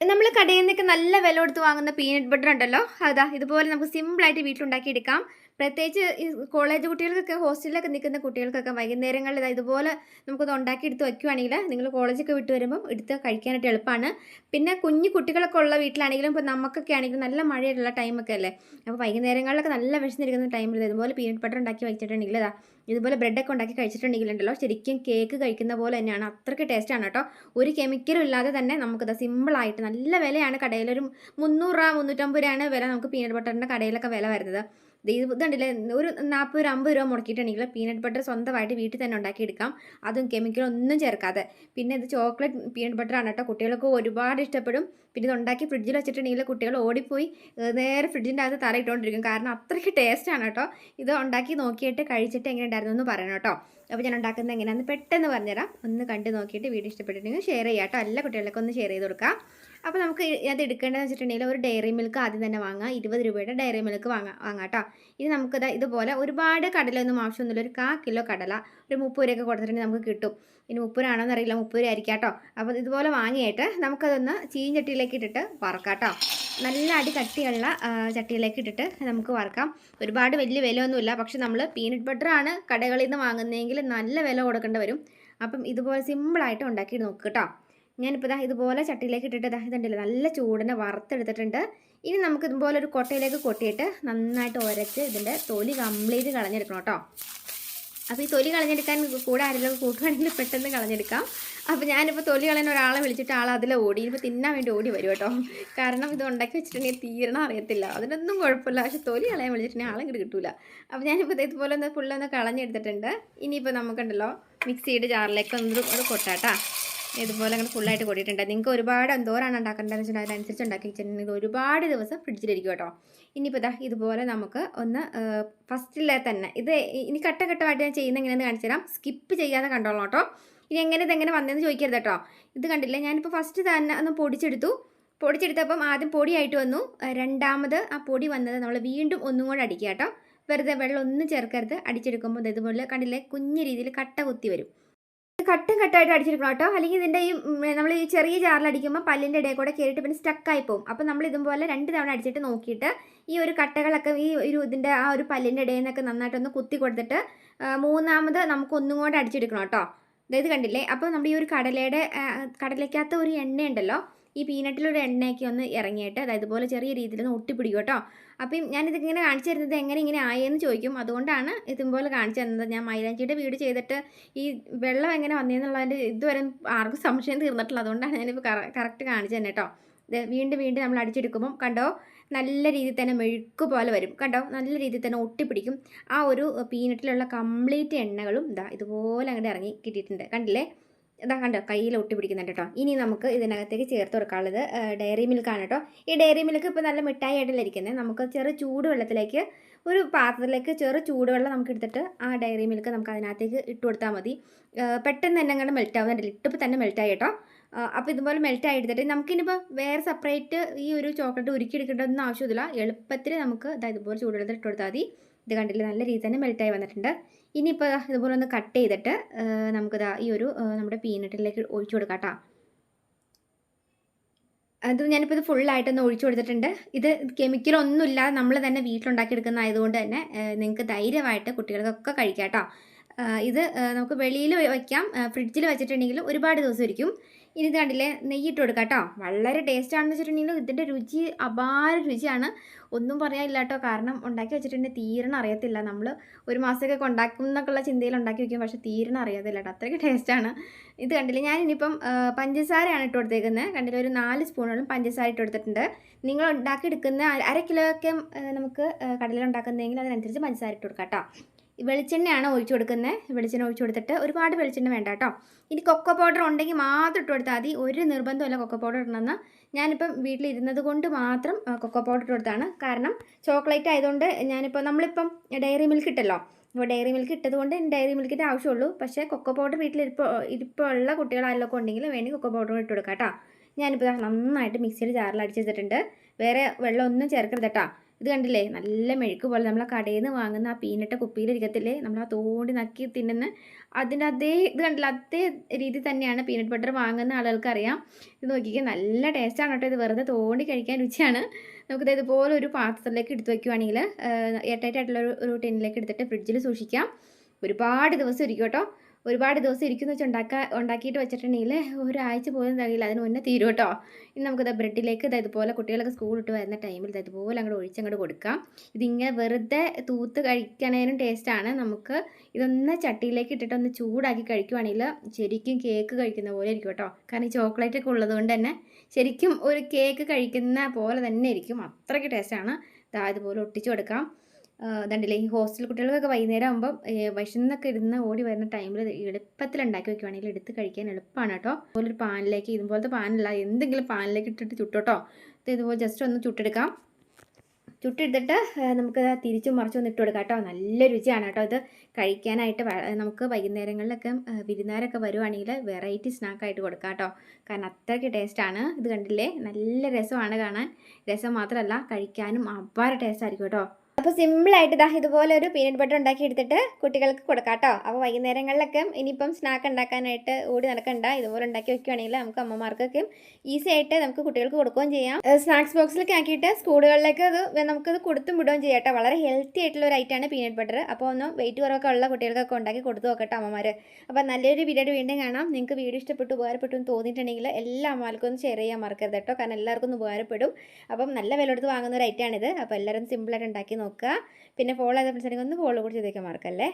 നമ്മൾ കടയിൽ നിന്നൊക്കെ നല്ല വില കൊടുത്ത് വാങ്ങുന്ന പീനട്ട് ബട്ടർ ഉണ്ടല്ലോ. അതാ ഇതുപോലെ നമുക്ക് സിമ്പിളായിട്ട് വീട്ടിലുണ്ടാക്കി എടുക്കാം പ്രത്യേകിച്ച് ഈ കോളേജ് കുട്ടികൾക്കൊക്കെ ഹോസ്റ്റലിലൊക്കെ നിൽക്കുന്ന കുട്ടികൾക്കൊക്കെ വൈകുന്നേരങ്ങളിൽ ഇതാ ഇതുപോലെ നമുക്കത് ഉണ്ടാക്കി എടുത്ത് വയ്ക്കുവാണെങ്കിൽ നിങ്ങൾ കോളേജൊക്കെ വിട്ട് വരുമ്പം എടുത്ത് കഴിക്കാനായിട്ട് എളുപ്പമാണ്. പിന്നെ കുഞ്ഞു കുട്ടികളൊക്കെ ഉള്ള വീട്ടിലാണെങ്കിലും ഇപ്പോൾ നമുക്കൊക്കെ ആണെങ്കിലും നല്ല മഴയുള്ള ടൈമൊക്കെ അല്ലേ? അപ്പോൾ വൈകുന്നേരങ്ങളിലൊക്കെ നല്ല വിശന്നിരിക്കുന്ന ടൈമിൽ ഇതുപോലെ പീനട്ട് ബട്ടർ ഉണ്ടാക്കി വെച്ചിട്ടുണ്ടെങ്കിൽ ഇതാ ഇതുപോലെ ബ്രെഡൊക്കെ ഉണ്ടാക്കി കഴിച്ചിട്ടുണ്ടെങ്കിൽ ഉണ്ടല്ലോ ശരിക്കും കേക്ക് കഴിക്കുന്ന പോലെ തന്നെയാണ്. അത്രയ്ക്ക് ടേസ്റ്റാണ് കേട്ടോ. ഒരു കെമിക്കലും ഇല്ലാതെ തന്നെ നമുക്കത് സിമ്പിളായിട്ട് നല്ല വിലയാണ് കടയിലൊരു മുന്നൂറ് രൂപ മുന്നൂറ്റമ്പത് രൂപയാണ് വില നമുക്ക് പീനട്ട് ബട്ടറിന്റെ കടയിലൊക്കെ വില വരുന്നത്. ഇത് ഇതുണ്ടല്ലേ ഒരു നാൽപ്പത് ഒരു അമ്പത് രൂപ മുടക്കിയിട്ടുണ്ടെങ്കിൽ പീനട്ട് ബട്ടർ സ്വന്തമായിട്ട് വീട്ടിൽ തന്നെ ഉണ്ടാക്കിയെടുക്കാം. അതും കെമിക്കൽ ഒന്നും ചേർക്കാതെ. പിന്നെ ഇത് ചോക്ലേറ്റ് പീനട്ട് ബട്ടർ ആണ് കേട്ടോ. കുട്ടികൾക്ക് ഒരുപാട് ഇഷ്ടപ്പെടും. പിന്നെ ഇത് ഉണ്ടാക്കി ഫ്രിഡ്ജിൽ വെച്ചിട്ടുണ്ടെങ്കിൽ കുട്ടികൾ ഓടിപ്പോയി നേരെ ഫ്രിഡ്ജിന്റെ അകത്ത് തല ഇട്ടുകൊണ്ടിരിക്കും. കാരണം അത്രയ്ക്ക് ടേസ്റ്റാണ് കേട്ടോ. ഇത് ഉണ്ടാക്കി നോക്കിയിട്ട് കഴിച്ചിട്ട് എങ്ങനെ ഉണ്ടായിരുന്നു എന്ന് പറയണം കേട്ടോ. അപ്പോൾ ഞാൻ ഉണ്ടാക്കുന്നത് എങ്ങനെയാണെന്ന് പെട്ടെന്ന് പറഞ്ഞുതരാം. ഒന്ന് കണ്ട് നോക്കിയിട്ട് വീഡിയോ ഇഷ്ടപ്പെട്ടിട്ടുണ്ടെങ്കിൽ ഷെയർ ചെയ്യാം കേട്ടോ. എല്ലാ കുട്ടികൾക്കും ഒന്ന് ഷെയർ ചെയ്ത് കൊടുക്കാം. അപ്പോൾ നമുക്ക് അത് എടുക്കേണ്ടതെന്ന് വെച്ചിട്ടുണ്ടെങ്കിൽ ഒരു ഡയറി മിൽക്ക് ആദ്യം തന്നെ വാങ്ങാം ഇരുപത് രൂപയുടെ ഡയറി മിൽക്ക് വാങ്ങാം വാങ്ങാം കേട്ടോ ഇനി നമുക്കിത് ഇതുപോലെ ഒരുപാട് കടലൊന്നും ആവശ്യമൊന്നുമില്ല. ഒരു കാ കിലോ കടല ഒരു മുപ്പത് രൂപയൊക്കെ കൊടുത്തിട്ടുണ്ടെങ്കിൽ നമുക്ക് കിട്ടും. ഇനി മുപ്പത് ആണോ എന്നറിയില്ല മുപ്പത് രൂപ ആയിരിക്കാം കേട്ടോ അപ്പോൾ ഇതുപോലെ വാങ്ങിയിട്ട് നമുക്കതൊന്ന് ചീഞ്ചട്ടിയിലേക്ക് ഇട്ടിട്ട് വറക്കാം കേട്ടോ നല്ല അടി കട്ടിയുള്ള ചട്ടിയിലേക്ക് ഇട്ടിട്ട് നമുക്ക് വറക്കാം. ഒരുപാട് വലിയ വിലയൊന്നുമില്ല. പക്ഷെ നമ്മൾ പീനട്ട് ബട്ടറാണ് കടകളിൽ നിന്ന് വാങ്ങുന്നതെങ്കിൽ നല്ല വില കൊടുക്കേണ്ടി വരും. അപ്പം ഇതുപോലെ സിമ്പിളായിട്ട് ഉണ്ടാക്കി നോക്കുക കേട്ടോ ഞാനിപ്പോൾ ഇതാ ഇതുപോലെ ചട്ടിയിലേക്ക് ഇട്ടിട്ട് ഇതാ ഇതുണ്ടല്ലോ നല്ല ചൂടിനെ വറുത്തെടുത്തിട്ടുണ്ട്. ഇനി നമുക്ക് ഇതുപോലെ ഒരു കൊട്ടയിലേക്ക് കൊട്ടിയിട്ട് നന്നായിട്ട് ഉരച്ച് ഇതിന്റെ തൊലി കംപ്ലീറ്റ് കളഞ്ഞെടുക്കണം കേട്ടോ. അപ്പോൾ ഈ തൊലി കളഞ്ഞെടുക്കാൻ കൂടെ ആരെങ്കിലും കൂട്ടുവാണെങ്കിൽ പെട്ടെന്ന് കളഞ്ഞെടുക്കാം. അപ്പോൾ ഞാനിപ്പോൾ തൊലി കളയാൻ ഒരാളെ വിളിച്ചിട്ട് ആൾ അതിൽ ഓടി ഇപ്പോൾ തിന്നാൻ വേണ്ടി ഓടി വരും കേട്ടോ. കാരണം ഇത് ഉണ്ടാക്കി വെച്ചിട്ടുണ്ടെങ്കിൽ തീരണം അറിയത്തില്ല. അതിനൊന്നും കുഴപ്പമില്ല. പക്ഷെ തൊലി കളയാൻ വിളിച്ചിട്ടുണ്ടെങ്കിൽ ആളെ കിട്ടില്ല കിട്ടൂല. അപ്പോൾ ഞാനിപ്പോൾ ഇതുപോലെ ഒന്ന് ഫുള്ളൊന്ന് കളഞ്ഞെടുത്തിട്ടുണ്ട്. ഇനിയിപ്പോൾ നമുക്കുണ്ടല്ലോ മിക്സിയുടെ ജാറിലേക്ക് ഒന്ന് ഒരു കൊട്ടാട്ടാ. ഇതുപോലെ അങ്ങനെ ഫുള്ളായിട്ട് കൊട്ടിയിട്ടുണ്ട് നിങ്ങൾക്ക് ഒരുപാട് എന്തോരാണ് ഉണ്ടാക്കേണ്ടതെന്ന് വെച്ചിട്ടുണ്ടെങ്കിൽ അതിനനുസരിച്ച് ഉണ്ടാക്കി വെച്ചിട്ടുണ്ടെങ്കിൽ ഒരുപാട് ദിവസം ഫ്രിഡ്ജിലിരിക്കും കേട്ടോ. ഇനിയിപ്പോൾ ഇതാ ഇതുപോലെ നമുക്ക് ഒന്ന് ഫസ്റ്റിലെ തന്നെ ഇത് ഇനി ഘട്ടഘട്ടമായിട്ട് ഞാൻ ചെയ്യുന്ന എങ്ങനെയെന്ന് കാണിച്ചു തരാം. സ്കിപ്പ് ചെയ്യാതെ കണ്ടോളാം കേട്ടോ. ഇനി എങ്ങനെ ഇതെങ്ങനെ വന്നതെന്ന് ചോദിക്കരുത് കേട്ടോ. ഇത് കണ്ടില്ല? ഞാനിപ്പോൾ ഫസ്റ്റ് തന്നെ ഒന്ന് പൊടിച്ചെടുത്തു. പൊടിച്ചെടുത്തപ്പം ആദ്യം പൊടിയായിട്ട് വന്നു. രണ്ടാമത് ആ പൊടി വന്നത് നമ്മൾ വീണ്ടും ഒന്നും കൂടെ അടിക്കുക കേട്ടോ. വെറുതെ വെള്ളം ഒന്നും ചേർക്കരുത്. അടിച്ചെടുക്കുമ്പോൾ ഇതുപോലെ കണ്ടില്ലേ? കുഞ്ഞു രീതിയിൽ കട്ട കുത്തി വരും. കട്ടും കട്ടായിട്ട് അടിച്ചെടുക്കണം കേട്ടോ. അല്ലെങ്കിൽ ഇതിന്റെ ഈ നമ്മൾ ഈ ചെറിയ ജാറിലടിക്കുമ്പോൾ പല്ലിന്റെ ഇടയിൽ കൂടെ കയറിയിട്ട് പിന്നെ സ്റ്റക്കായി പോകും. അപ്പോൾ നമ്മൾ ഇതുപോലെ രണ്ട് തവണ അടിച്ചിട്ട് നോക്കിയിട്ട് ഈ ഒരു കട്ടകളൊക്കെ ഈ ഒരു ഇതിന്റെ ആ ഒരു പല്ലിന്റെ ഇടയിൽ നിന്നൊക്കെ നന്നായിട്ടൊന്ന് കുത്തി കൊടുത്തിട്ട് മൂന്നാമത് നമുക്ക് ഒന്നും കൂടെ അടിച്ചെടുക്കണം കേട്ടോ. ഇത് കണ്ടില്ലേ? അപ്പോൾ നമ്മുടെ ഈ ഒരു കടലയുടെ കടലയ്ക്കകത്ത് ഒരു എണ്ണയുണ്ടല്ലോ. ഈ പീനട്ടിലൊരു എണ്ണയൊക്കെ ഒന്ന് ഇറങ്ങിയിട്ട് അതായത് ഇതുപോലെ ചെറിയ രീതിയിൽ ഒന്ന് ഒട്ടിപ്പിടിക്കും കേട്ടോ. അപ്പം ഞാനിതിങ്ങനെ കാണിച്ചു തരുന്നത് എങ്ങനെ ഇങ്ങനെ ആയെന്ന് ചോദിക്കും. അതുകൊണ്ടാണ് ഇതുപോലെ കാണിച്ചു തരുന്നത് ഞാൻ മൈലാഞ്ചിയുടെ വീട് ചെയ്തിട്ട് ഈ വെള്ളം എങ്ങനെ വന്നതെന്നുള്ളതിന്റെ ഇതുവരെ ആർക്കും സംശയം തീർന്നിട്ടില്ല. അതുകൊണ്ടാണ് ഞാനിപ്പോൾ കറക്റ്റ് കാണിച്ചു തന്നെ കേട്ടോ. വീണ്ടും വീണ്ടും നമ്മൾ അടിച്ചെടുക്കുമ്പം കണ്ടോ നല്ല രീതിയിൽ തന്നെ മെഴുക്ക് പോലെ വരും. കണ്ടോ നല്ല രീതിയിൽ തന്നെ ഒട്ടിപ്പിടിക്കും. ആ ഒരു പീനട്ടിലുള്ള കംപ്ലീറ്റ് എണ്ണകളും ഇതാ ഇതുപോലെ അങ്ങോട്ട് ഇറങ്ങി കിട്ടിയിട്ടുണ്ട്. കണ്ടില്ലേ? ഇതാ കണ്ടോ കയ്യിൽ ഒട്ടി പിടിക്കുന്നുണ്ട് കേട്ടോ. ഇനി നമുക്ക് ഇതിനകത്തേക്ക് ചേർത്ത് കൊടുക്കാനുള്ളത് ഡയറി മിൽക്കാണ് കേട്ടോ. ഈ ഡയറി മിൽക്ക് ഇപ്പോൾ നല്ല മിഠായി ആയിട്ടല്ല ഇരിക്കുന്നത് നമുക്ക് ചെറു ചൂടുവെള്ളത്തിലേക്ക് ഒരു പാത്രത്തിലേക്ക് ചെറു ചൂടുവെള്ളം നമുക്ക് എടുത്തിട്ട് ആ ഡയറി മിൽക്ക് നമുക്ക് അതിനകത്തേക്ക് ഇട്ട് കൊടുത്താൽ മതി. പെട്ടെന്ന് തന്നെ അങ്ങോട്ട് മെൽറ്റ് ആവുന്നുണ്ട് ഇട്ടിപ്പോൾ തന്നെ മെൽറ്റായി കേട്ടോ. അപ്പോൾ ഇതുപോലെ മെൽറ്റായി എടുത്തിട്ട് നമുക്കിനിപ്പോൾ വേറെ സെപ്പറേറ്റ് ഈ ഒരു ചോക്ലേറ്റ് ഉരുക്കിയെടുക്കേണ്ടതൊന്നും ആവശ്യമില്ല. എളുപ്പത്തിൽ നമുക്ക് അതായത് ഇതുപോലെ ചൂടുവെള്ളത്തിൽ ഇട്ട് കൊടുത്താൽ മതി. ഇത് കണ്ടില്ല? നല്ല രീതിയിൽ തന്നെ മെൽറ്റായി വന്നിട്ടുണ്ട്. ഇനിയിപ്പോൾ ഇതുപോലെ ഒന്ന് കട്ട് ചെയ്തിട്ട് നമുക്കിതാ ഈ ഒരു നമ്മുടെ പീനട്ടിലേക്ക് ഒഴിച്ചു കൊടുക്കാം കേട്ടോ അത് ഞാനിപ്പോൾ ഇത് ഫുള്ളായിട്ടൊന്ന് ഒഴിച്ചു കൊടുത്തിട്ടുണ്ട്. ഇത് കെമിക്കലൊന്നും ഇല്ലാതെ നമ്മൾ തന്നെ വീട്ടിലുണ്ടാക്കിയെടുക്കുന്ന ആയതുകൊണ്ട് തന്നെ നിങ്ങൾക്ക് ധൈര്യമായിട്ട് കുട്ടികൾക്കൊക്കെ കഴിക്കാം കേട്ടോ ഇത് നമുക്ക് വെളിയിൽ വയ്ക്കാം ഫ്രിഡ്ജിൽ വെച്ചിട്ടുണ്ടെങ്കിൽ ഒരുപാട് ദിവസം ഇരിക്കും ഇനി ഇത് കണ്ടില്ലേ നെയ്യിട്ട് കൊടുക്കാം കേട്ടോ. വളരെ ടേസ്റ്റ് ആണെന്ന് വെച്ചിട്ടുണ്ടെങ്കിൽ ഇതിന്റെ രുചി അപാര രുചിയാണ്. ഒന്നും പറയാനില്ല കേട്ടോ കാരണം ഉണ്ടാക്കി വെച്ചിട്ടുണ്ടെങ്കിൽ തീരണം അറിയത്തില്ല. നമ്മൾ ഒരു മാസമൊക്കെ ഉണ്ടാക്കും എന്നൊക്കെയുള്ള ചിന്തയിൽ ഉണ്ടാക്കി വയ്ക്കും പക്ഷേ തീരണം അറിയത്തില്ല കേട്ടോ. അത്രയ്ക്ക് ടേസ്റ്റാണ് ഇത് കണ്ടില്ലേ ഞാൻ ഇനിയിപ്പം പഞ്ചസാരയാണ് ഇട്ട് കൊടുത്തേക്കുന്നത്. കണ്ടില്ല ഒരു നാല് സ്പൂണോളം പഞ്ചസാര ഇട്ട് കൊടുത്തിട്ടുണ്ട്. നിങ്ങൾ ഉണ്ടാക്കിയെടുക്കുന്ന അര- അര കിലോ ഒക്കെ നമുക്ക് കടലിൽ കടല ഉണ്ടാക്കുന്നതെങ്കിൽ അതിനനുസരിച്ച് പഞ്ചസാര ഇട്ട് കൊടുക്കാം കേട്ടോ. വെളിച്ചെണ്ണയാണ് ഒഴിച്ചു കൊടുക്കുന്നത്. വെളിച്ചെണ്ണ ഒഴിച്ചു കൊടുത്തിട്ട് ഒരുപാട് വെളിച്ചെണ്ണ വേണ്ട കേട്ടോ. ഇനി കൊക്കോ പൗഡർ ഉണ്ടെങ്കിൽ മാത്രം ഇട്ട് കൊടുത്താൽ മതി. ഒരു നിർബന്ധമല്ല കൊക്കോ പൗഡർ ഇടണമെന്ന്. ഞാനിപ്പം വീട്ടിലിരുന്നത് കൊണ്ട് മാത്രം കൊക്കോ പൗഡർ ഇട്ട് കൊടുത്താണ് കാരണം ചോക്ലേറ്റ് ആയതുകൊണ്ട് ഞാനിപ്പോൾ നമ്മളിപ്പം ഡയറി മിൽക്ക് ഇട്ടല്ലോ. ഇപ്പോൾ ഡയറി മിൽക്ക് ഇട്ടത് കൊണ്ട് ഡയറി മിൽക്കിന്റെ ആവശ്യമുള്ളൂ. പക്ഷേ കൊക്കോ പൗഡർ വീട്ടിൽ ഇരിപ്പോൾ ഇരിപ്പുള്ള കുട്ടികളായാലൊക്കെ ഉണ്ടെങ്കിൽ വേണ്ടി കൊക്കോ പൗഡർ ഇട്ട് കൊടുക്കാം കേട്ടോ. ഞാനിപ്പോൾ നന്നായിട്ട് മിക്സിയിൽ ജാറിൽ വെച്ചിട്ടുണ്ട്. വേറെ വെള്ളമൊന്നും ചേർക്കരുത് കേട്ടോ. ഇത് കണ്ടില്ലേ? നല്ല മെഴുക്ക് പോലെ നമ്മൾ ആ കടയിൽ നിന്ന് വാങ്ങുന്ന ആ പീനട്ട കുപ്പിയിലിരിക്കത്തില്ലേ? നമ്മൾ ആ തോണ്ടി നക്കി തിന്നുന്ന അതിന്റെ അതേ ഇത് കണ്ടില്ല? അതേ രീതി തന്നെയാണ് പീനട്ട് ബട്ടർ വാങ്ങുന്ന ആളുകൾക്ക് അറിയാം ഇത് നോക്കിക്കാൻ നല്ല ടേസ്റ്റാണ് കേട്ടോ ഇത്. വെറുതെ തോണ്ടി കഴിക്കാൻ രുചിയാണ്. നമുക്കിത് ഇതുപോലെ ഒരു പാത്രത്തിലേക്ക് എടുത്തു വയ്ക്കുവാണെങ്കിൽ എയർടൈറ്റായിട്ടുള്ള ആയിട്ടുള്ള ഒരു ടിന്നിലേക്ക് എടുത്തിട്ട് ഫ്രിഡ്ജിൽ സൂക്ഷിക്കാം. ഒരുപാട് ദിവസം ഇരിക്കും കേട്ടോ. ഒരുപാട് ദിവസം ഇരിക്കുന്ന വെച്ച് ഉണ്ടാക്കാ ഉണ്ടാക്കിയിട്ട് വെച്ചിട്ടുണ്ടെങ്കിൽ ഒരാഴ്ച പോലും തകയില്ല. അതിന് മുന്നേ തീരും കേട്ടോ. ഇനി നമുക്കിത് ബ്രെഡിലേക്ക് ഇത് ഇതുപോലെ കുട്ടികളൊക്കെ സ്കൂൾ ഇട്ട് വരുന്ന ടൈമിൽ ഇത് ഇതുപോലെ അങ്ങോട്ട് ഒഴിച്ചങ്ങോട്ട് കൊടുക്കാം. ഇതിങ്ങനെ വെറുതെ തൂത്ത് കഴിക്കണേനും ടേസ്റ്റാണ് നമുക്ക് ഇതൊന്ന് ചട്ടിയിലേക്ക് ഇട്ടിട്ട് ഒന്ന് ചൂടാക്കി കഴിക്കുവാണെങ്കിൽ ശരിക്കും കേക്ക് കഴിക്കുന്ന പോലെ ഇരിക്കും കേട്ടോ. കാരണം ഈ ചോക്ലേറ്റ് ഒക്കെ ഉള്ളതുകൊണ്ട് തന്നെ ശരിക്കും ഒരു കേക്ക് കഴിക്കുന്ന പോലെ തന്നെ ഇരിക്കും. അത്രയ്ക്ക് ടേസ്റ്റാണ് ഇതാ ഇതുപോലെ ഒട്ടിച്ചു കൊടുക്കാം. ഇതുണ്ടല്ലേ ഈ ഹോസ്റ്റൽ കുട്ടികൾക്കൊക്കെ വൈകുന്നേരം ആകുമ്പോൾ വിശന്നൊക്കെ ഇരുന്ന് ഓടി വരുന്ന ടൈമിൽ എളുപ്പത്തിൽ ഉണ്ടാക്കി വെക്കുവാണെങ്കിൽ എടുത്ത് കഴിക്കാൻ എളുപ്പമാണ് കേട്ടോ. അതുപോലെ ഒരു പാനിലേക്ക് ഇതുപോലത്തെ പാനല്ല എന്തെങ്കിലും പാനിലേക്ക് ഇട്ടിട്ട് ചുട്ടോട്ടോ. ഇത് ഇതുപോലെ ജസ്റ്റ് ഒന്ന് ചുട്ടെടുക്കാം. ചുട്ടെടുത്തിട്ട് നമുക്ക് തിരിച്ചു മറിച്ചും ഒന്ന് ഇട്ട് കൊടുക്കാം കേട്ടോ. നല്ല രുചിയാണ് കേട്ടോ ഇത്. കഴിക്കാനായിട്ട് നമുക്ക് വൈകുന്നേരങ്ങളിലൊക്കെ വിരുന്നാരൊക്കെ വരുവാണെങ്കിൽ വെറൈറ്റി സ്നാക്കായിട്ട് കൊടുക്കാം കേട്ടോ. കാരണം അത്രയ്ക്ക് ടേസ്റ്റാണ് ഇത് കണ്ടില്ലേ? നല്ല രസമാണ് കാണാൻ. രസം മാത്രമല്ല കഴിക്കാനും അപാര ടേസ്റ്റ് ആയിരിക്കും കേട്ടോ. അപ്പോൾ സിമ്പിളായിട്ട് ഇതാ ഇതുപോലെ ഒരു പീനട്ട് ബട്ടർ ഉണ്ടാക്കി എടുത്തിട്ട് കുട്ടികൾക്ക് കൊടുക്കാം കേട്ടോ അപ്പോൾ വൈകുന്നേരങ്ങളിലൊക്കെ ഇനിയിപ്പം സ്നാക്ക് ഉണ്ടാക്കാനായിട്ട് ഓടി നടക്കണ്ട. ഇതുപോലെ ഉണ്ടാക്കി വെക്കുകയാണെങ്കിൽ നമുക്ക് അമ്മമാർക്കൊക്കെ ഈസി ആയിട്ട് നമുക്ക് കുട്ടികൾക്ക് കൊടുക്കുകയും ചെയ്യാം. സ്നാക്സ് ബോക്സിലൊക്കെ ആക്കിയിട്ട് സ്കൂളുകളിലേക്ക് അത് നമുക്കത് കൊടുത്തും വിടുകയും ചെയ്യാം കേട്ടോ. വളരെ ഹെൽത്തി ആയിട്ടുള്ള ഒരു ഐറ്റമാണ് പീനട്ട് ബട്ടർ അപ്പോൾ ഒന്ന് വെയിറ്റ് കുറവൊക്കെ ഉള്ള കുട്ടികൾക്കൊക്കെ ഉണ്ടാക്കി കൊടുത്തു നോക്കട്ടെ അമ്മമാർ അപ്പോൾ നല്ലൊരു വീഡിയോ വീണ്ടും കാണാം. നിങ്ങൾക്ക് വീഡിയോ ഇഷ്ടപ്പെട്ടു ഉപകാരപ്പെട്ടു എന്ന് തോന്നിയിട്ടുണ്ടെങ്കിൽ എല്ലാ അമ്മമാർക്കും ഒന്ന് ഷെയർ ചെയ്യാൻ മറക്കരുത് കേട്ടോ. കാരണം എല്ലാവർക്കും ഒന്ന് ഉപകാരപ്പെടും. അപ്പം നല്ല വില കൊടുത്ത് വാങ്ങുന്ന ഒരു ഐറ്റമാണിത് അപ്പോൾ എല്ലാവരും സിമ്പിളായിട്ട് ഉണ്ടാക്കി നോക്കുക. പിന്നെ ഫോളോ ചെയ്ത ഫ്രണ്ട്സിനെ ഒന്ന് ഫോളോ കൂടി ചെയ്തേക്കാൻ മറക്കല്ലേ?